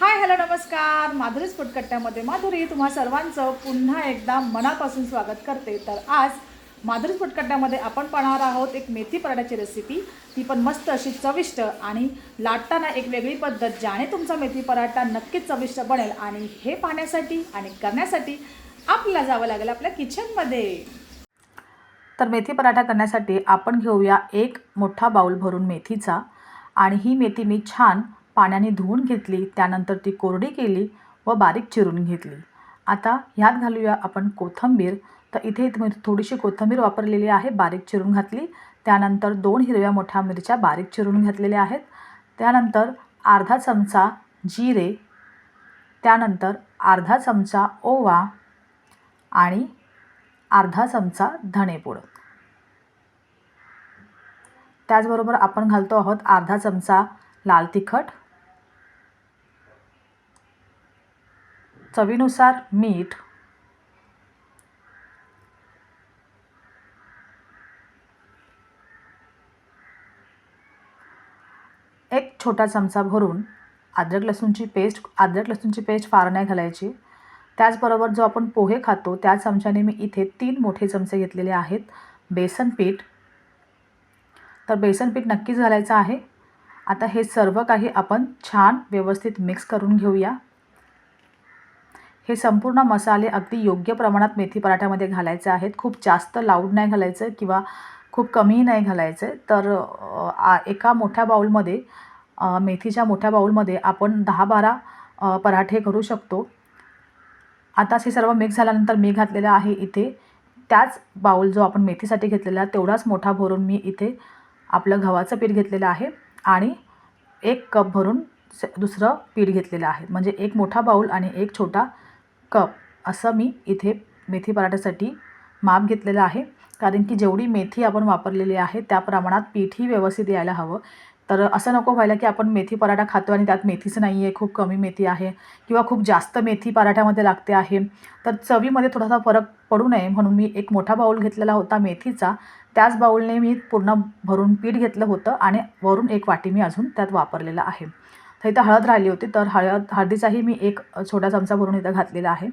Hi hello नमस्कार. माधुरीच फुटकट्ट्यामध्ये माधुरी तुम्हा सर्वांचं पुन्हा एकदा मनापासून स्वागत करते. तर आज माधुरीच फुटकट्ट्यामध्ये आपण पाहणार आहोत एक मेथी पराठ्याची रेसिपी ती पण मस्त अशी चविष्ट आणि लाटताना एक वेगळी पद्धत ज्याने तुमचा मेथी पराठा नक्कीच चविष्ट बनेल आणि हे पाहण्यासाठी आणि करण्यासाठी आपल्याला जावं लागेल आपल्या किचनमध्ये तर मेथी पराठा करण्यासाठी आपण घेऊया एक मोठा बाऊल भरून मेथीचा आणि ही मेथी मी छान पाण्याने धुवून घेतली त्यानंतर ती कोरडी केली व बारीक चिरून घेतली. आता ह्यात घालूया आपण कोथंबीर. तर इथे मी थोडीशी कोथंबीर वापरलेली आहे बारीक चिरून घातली. त्यानंतर दोन हिरव्या मोठ्या मिरच्या बारीक चिरून घातलेल्या आहेत. त्यानंतर अर्धा चमचा जिरे त्यानंतर अर्धा चमचा ओवा आणि अर्धा चमचा धणेपूड. त्याचबरोबर आपण घालतो आहोत अर्धा चमचा लाल तिखट चवीनुसार मीठ. एक छोटा चमचा भरून अद्रक लसूणची पेस्ट अद्रक लसूणची पेस्ट फार नाही घालायची. त्याचबरोबर जो आपण पोहे खातो त्या चमच्याने मी इथे तीन मोठे चमचे घेतलेले आहेत. बेसन पीठ. तर बेसन पीठ नक्कीच घालायचं आहे. आता हे सर्व काही आपण छान व्यवस्थित मिक्स करून घेऊया. हे संपूर्ण मसाले अगदी योग्य प्रमाणात मेथी पराठ्यामध्ये घालायचे आहेत. खूप जास्त लाऊड नाही घालायचं किंवा खूप कमीही नाही घालायचं. तर एका मोठ्या बाऊलमध्ये मेथीच्या मोठ्या बाऊलमध्ये आपण दहा बारा पराठे करू शकतो. आता हे सर्व मिक्स झाल्यानंतर मी घातलेलं आहे इथे. त्याच बाऊल जो आपण मेथीसाठी घेतलेला तेवढाच मोठा भरून मी इथे आपलं गव्हाचं पीठ घेतलेलं आहे आणि एक कप भरून स- दुसरं पीठ घेतलेलं आहे. म्हणजे एक मोठा बाऊल आणि एक छोटा कप असं मी इथे मेथी पराठ्यासाठी माप घेतलेलं आहे. कारण की जेवढी मेथी आपण वापरलेली आहे त्या प्रमाणात पीठही व्यवस्थित यायला हवं. तर असं नको व्हायला की आपण मेथी पराठा खातो आणि त्यात मेथीच नाही आहे खूप कमी मेथी आहे किंवा खूप जास्त मेथी पराठ्यामध्ये लागते आहे. तर चवीमध्ये थोडासा फरक पडू नये म्हणून मी एक मोठा बाऊल घेतलेला होता मेथीचा. त्याच बाऊलने मी पूर्ण भरून पीठ घेतलं होतं आणि वरून एक वाटी मी अजून त्यात वापरलेलं आहे. तर इथं हळद राहिली होती. तर हळद हळदीचाही मी एक छोटा चमचा भरून इथं घातलेला आहे.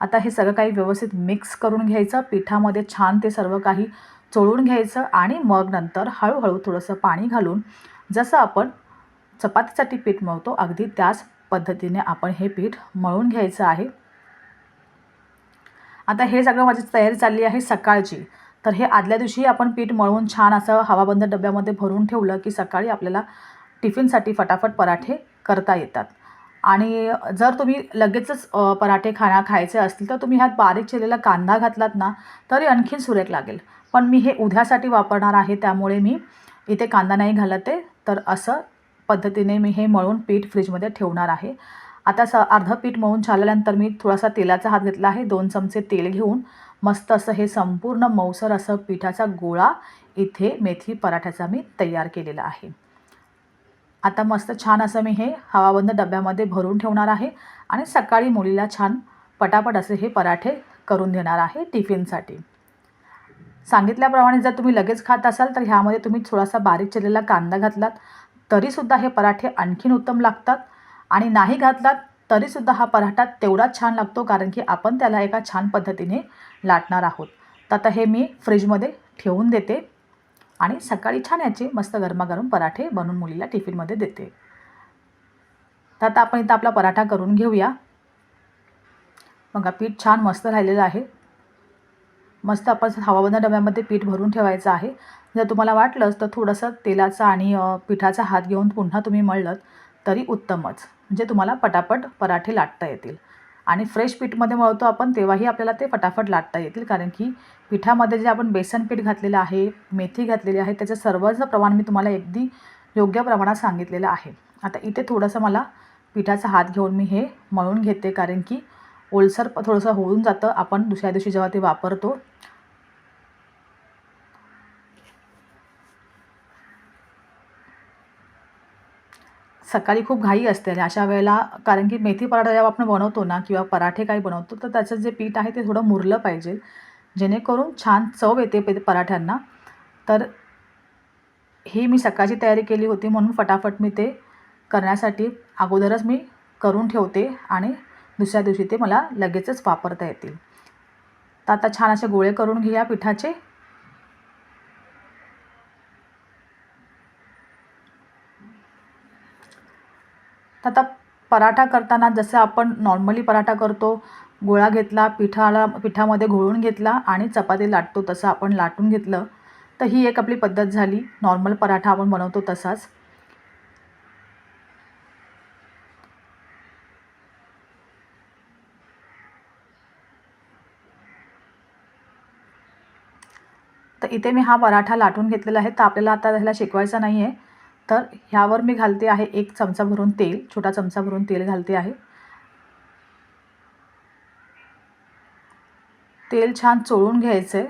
आता हे सगळं काही व्यवस्थित मिक्स करून घ्यायचं. पिठामध्ये छान ते सर्व काही चोळून घ्यायचं आणि मग नंतर हळूहळू थोडंसं पाणी घालून जसं आपण चपातीसाठी पीठ मळतो अगदी त्याच पद्धतीने आपण हे पीठ मळून घ्यायचं आहे. आता हे सगळं माझी तयारी चालली आहे सकाळची. तर हे आदल्या दिवशी आपण पीठ मळून छान असं हवाबंद डब्यामध्ये भरून ठेवलं की सकाळी आपल्याला टिफिनसाठी फटाफट पराठे करता येतात. आणि जर तुम्ही लगेचच पराठे खाण्या खायचे असतील तर तुम्ही ह्यात बारीक चिरलेला कांदा घातलात ना तरी आणखीन सुरेख लागेल. पण मी हे उद्यासाठी वापरणार आहे त्यामुळे मी इथे कांदा नाही घालत. आहे तर असं पद्धतीने मी हे मळून पीठ फ्रीजमध्ये ठेवणार आहे. आता स अर्धं पीठ मळून झाल्यानंतर मी थोडासा तेलाचा हात घेतला आहे. दोन चमचे तेल घेऊन मस्त असं हे संपूर्ण मौसर असं पिठाचा गोळा इथे मेथी पराठ्याचा मी तयार केलेला आहे. आता मस्त छान असं मी हे हवाबंद डब्यामध्ये भरून ठेवणार आहे आणि सकाळी मुलीला छान पटापट असे हे पराठे करून देणार आहे टिफिनसाठी. सांगितल्याप्रमाणे जर तुम्ही लगेच खात असाल तर ह्यामध्ये तुम्ही थोडासा बारीक चिरलेला कांदा घातलात तरीसुद्धा हे पराठे आणखीन उत्तम लागतात आणि नाही घातलात तरीसुद्धा हा पराठा तेवढाच छान लागतो कारण की आपण त्याला एका छान पद्धतीने लाटणार आहोत. तर आता हे मी फ्रीजमध्ये ठेवून देते. आणि सकाळी छान याचे मस्त गरमागरम पराठे बनवून मुलीला टिफिनमध्ये देते. तर आता आपण इथं आपला पराठा करून घेऊया. बघा पीठ छान मस्त राहिलेलं आहे. मस्त आपण हवाबंद डब्यामध्ये पीठ भरून ठेवायचं आहे. जर तुम्हाला वाटलंच तर थोडंसं तेलाचा आणि पिठाचा हात घेऊन पुन्हा तुम्ही मळलं तरी उत्तमच. म्हणजे तुम्हाला पटापट पराठे लाटता येतील. आणि फ्रेश पीठमध्ये मळतो आपण तेव्हाही आपल्याला ते फटाफट लाटता येतील. कारण की पिठामध्ये जे आपण बेसन पीठ घातलेलं आहे मेथी घातलेली आहे त्याचं सर्वच प्रमाण मी तुम्हाला अगदी योग्य प्रमाणात सांगितलेलं आहे. आता इथे थोडंसं मला पिठाचा हात घेऊन मी हे मळून घेते. कारण की ओलसर थोडंसं होऊन जातं. आपण दुसऱ्या दिवशी जेव्हा ते वापरतो सकाळी खूप घाई असते. आणि अशा वेळेला कारण की मेथी पराठा जेव्हा आपण बनवतो ना किंवा पराठे काही बनवतो तर त्याचं जे पीठ आहे ते थोडं मुरलं पाहिजे. जेणेकरून छान चव येते पे पराठ्यांना. तर ही मी सकाळची तयारी केली होती म्हणून फटाफट मी ते करण्यासाठी अगोदरच मी करून ठेवते आणि दुसऱ्या दिवशी ते मला लगेचच वापरता येतील. तर आता छान असे गोळे करून घेऊया पिठाचे. तर आता पराठा करताना जसं आपण नॉर्मली पराठा करतो गोळा घेतला पिठाला पिठामध्ये घोळून घेतला आणि चपाती लाटतो तसं आपण लाटून घेतलं तर ही एक आपली पद्धत झाली. नॉर्मल पराठा आपण बनवतो तसाच. तर इथे मी हा पराठा लाटून घेतलेला आहे. तर आपल्याला आता ह्याला शिकवायचा नाही आहे तर ह्यावर मी घालते आहे एक चमचा भरून तेल छोटा चमचा भरून तेल घालते आहे. तेल छान चोळून घ्यायचं आहे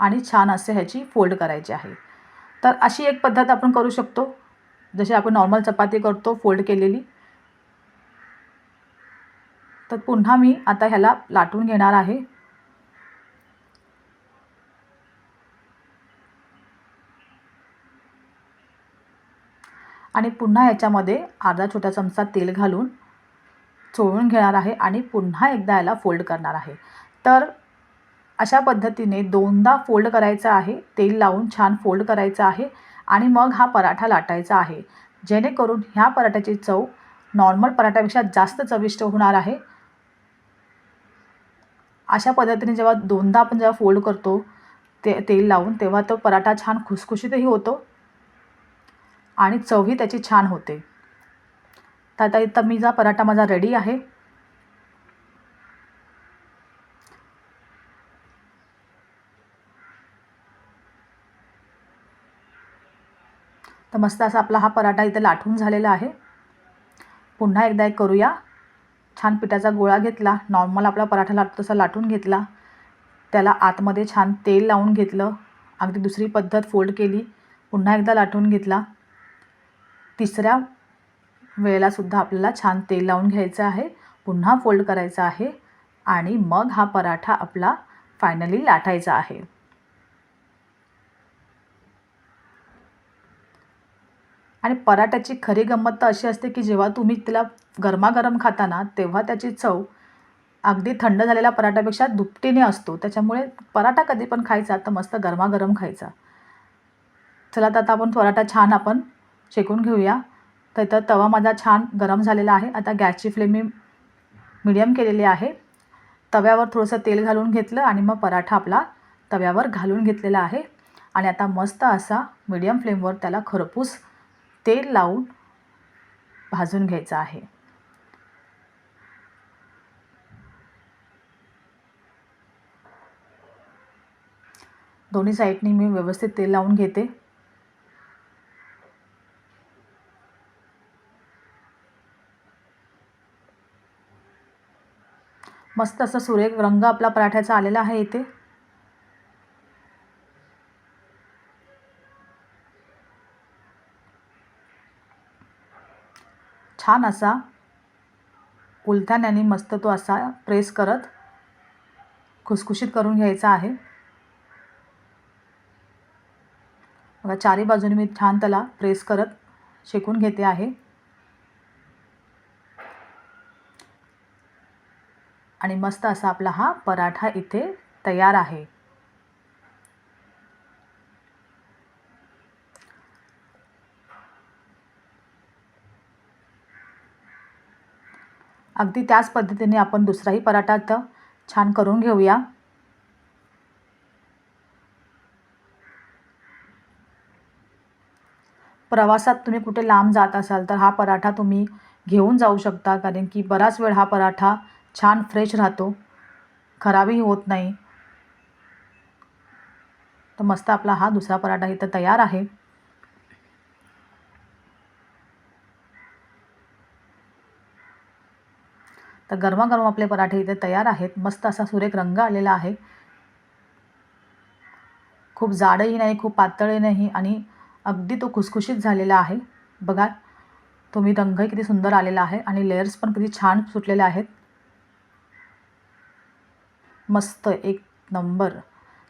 आणि छान असे ह्याची फोल्ड करायची आहे. तर अशी एक पद्धत आपण करू शकतो. जशी आपण नॉर्मल चपाती करतो फोल्ड केलेली. तर पुन्हा मी आता ह्याला लाटून घेणार आहे. आणि पुन्हा याच्यामध्ये अर्धा छोटा चमचा तेल घालून चोळून घेणार आहे आणि पुन्हा एकदा याला फोल्ड करणार आहे. तर अशा पद्धतीने दोनदा फोल्ड करायचं आहे तेल लावून छान फोल्ड करायचं आहे आणि मग हा पराठा लाटायचा आहे. जेणेकरून ह्या पराठ्याची चव नॉर्मल पराठ्यापेक्षा जास्त चविष्ट होणार आहे. अशा पद्धतीने जेव्हा दोनदा आपण जेव्हा फोल्ड करतो ते तेल लावून तेव्हा तो पराठा छान खुसखुशीतही होतो आणि चवही त्याची छान होते. तर आता इथं मी जा पराठा माझा रेडी आहे. तर मस्त असा आपला हा पराठा इथे लाटून झालेला आहे. पुन्हा एकदा एक करूया. छान पिठाचा गोळा घेतला. नॉर्मल आपला पराठा लाटतो तसा लाटून घेतला. त्याला आतमध्ये छान तेल लावून घेतलं. अगदी दुसरी पद्धत फोल्ड केली. पुन्हा एकदा लाटून घेतला. तिसऱ्या वेळेलासुद्धा आपल्याला छान तेल लावून घ्यायचं आहे. पुन्हा फोल्ड करायचं आहे आणि मग हा पराठा आपला फायनली लाटायचा आहे. आणि पराठ्याची खरी गंमत तर अशी असते की जेव्हा तुम्ही तिला गरमागरम खाता ना तेव्हा त्याची चव अगदी थंड झालेल्या पराठ्यापेक्षा दुपटीने असतो. त्याच्यामुळे पराठा कधी पण खायचा तर मस्त गरमागरम खायचा. चला तर आता आपण पराठा छान आपण शेकून घेऊया. तर इथं तवा माझा छान गरम झालेला आहे. आता गॅसची फ्लेम मी मिडियम केलेली आहे. तव्यावर थोडंसं तेल घालून घेतलं आणि मग पराठा आपला तव्यावर घालून घेतलेला आहे. आणि आता मस्त असा मिडियम फ्लेमवर त्याला खरपूस तेल लावून भाजून घ्यायचं आहे. दोन्ही साईडनी मी व्यवस्थित तेल लावून घेते. मस्त असं सुरेख रंग आपला पराठ्याचा आलेला आहे इथे. छान असा उलथाण्याने मस्त तो असा प्रेस करत खुसखुशीत करून घ्यायचा आहे. बघा चारी बाजूने मी छान त्याला प्रेस करत शेकून घेते आहे. आणि मस्त असा आपला हा पराठा इथे तयार आहे. अगदी त्याच पद्धतीने आपण दुसराही पराठा तर छान करून घेऊया. प्रवासात तुम्ही कुठे लांब जात असाल तर हा पराठा तुम्ही घेऊन जाऊ शकता कारण की बराच वेळ हा पराठा छान फ्रेश राहतो. खराबही होत नाही. तर मस्त आपला हा दुसरा पराठा इथं तयार आहे. तर गरमागरम आपले पराठे इथे तयार आहेत. मस्त असा सुरेख रंग आलेला आहे. खूप जाडही नाही खूप पातळही नाही आणि अगदी तो खुसखुशीत झालेला आहे. बघा तुम्ही रंगही किती सुंदर आलेला आहे आणि लेयर्स पण किती छान सुटलेले आहेत. मस्त एक नंबर.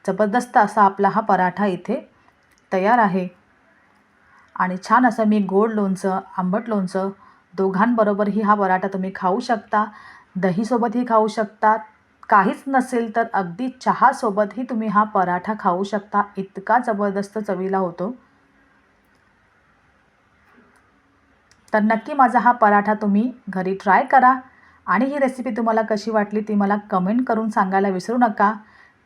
जबरदस्त असा आपला हा पराठा इथे तयार आहे. आणि छान असं मी गोड लोणचं आंबट लोणचं दोघांबरोबरही हा पराठा तुम्ही खाऊ शकता दहीसोबतही खाऊ शकता. काहीच नसेल तर अगदी चहासोबतही तुम्ही हा पराठा खाऊ शकता. इतका जबरदस्त चवीला होतो. तर नक्की माझा हा पराठा तुम्ही घरी ट्राय करा. आणि ही रेसिपी तुम्हाला कशी वाटली ती मला कमेंट करून सांगायला विसरू नका.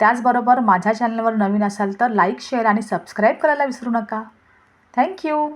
त्याचबरोबर माझ्या चॅनलवर नवीन असाल तर लाईक शेअर आणि सबस्क्राईब करायला विसरू नका. थँक्यू